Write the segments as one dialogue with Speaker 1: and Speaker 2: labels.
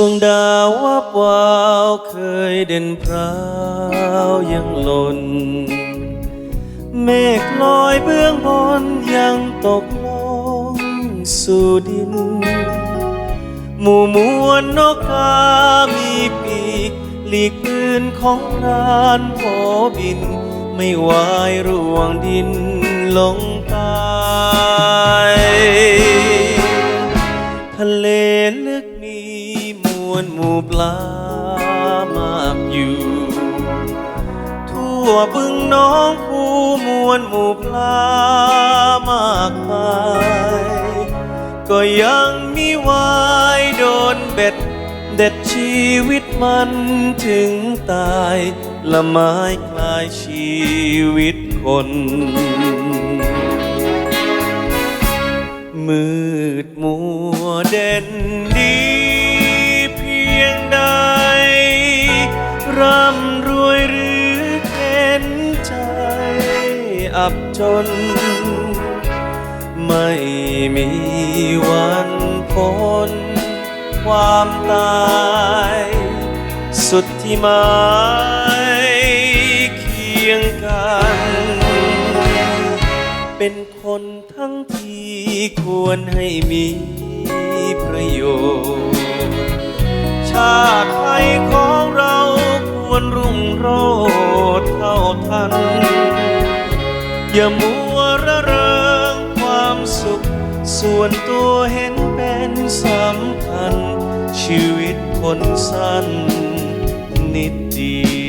Speaker 1: วงดาววับวาวเคยเด่นพราวยังหล่น เมฆลอยเบื้องบนยังตกลงสู่ดิน หมู่มวลนกกามีปีกหลีกปืนของรานพอบิน ไม่วายร่วงดินลงตายทะเล มวลหมู่ปลามากอยู่ ทั่วบึงน้องคูมวลหมู่ปลามากมายก็ยังมีวายโดนเบ็ด เด็ดชีวิตมันถึงตาย ละไม้คลายชีวิตคนมืด อับจน ไม่มีวันพ้นความตาย สุดที่หมายเคียงกัน เป็นคนทั้งที่ควรให้มีประโยชน์ชาติไทยของเราควรรุ่งโรจน์เท่าทัน อย่ามัวระเริงความสุข ส่วนตัวเห็นเป็นสำคัญ ชีวิตคนสั้นนิดเดียว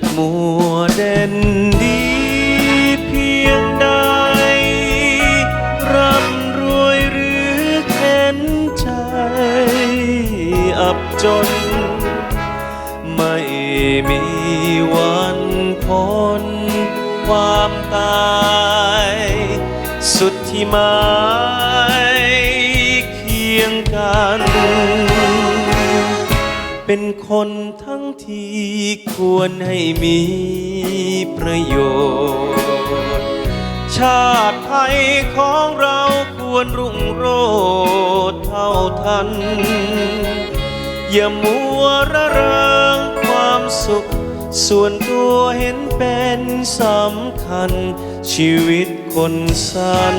Speaker 1: ดมัวเด่นดีเพียงใด ร่ำรวยหรือเข็นใจ อับจน ไม่มีวันพ้นความตาย สุดที่หมายเคียงกัน เป็นคนท ที่ควรให้มีประโยชน์ ชาติไทยของเราควรรุ่งโรจน์เท่าทัน อย่ามัวระเริงความสุข ส่วนตัวเห็นเป็นสำคัญ ชีวิตคนสั้น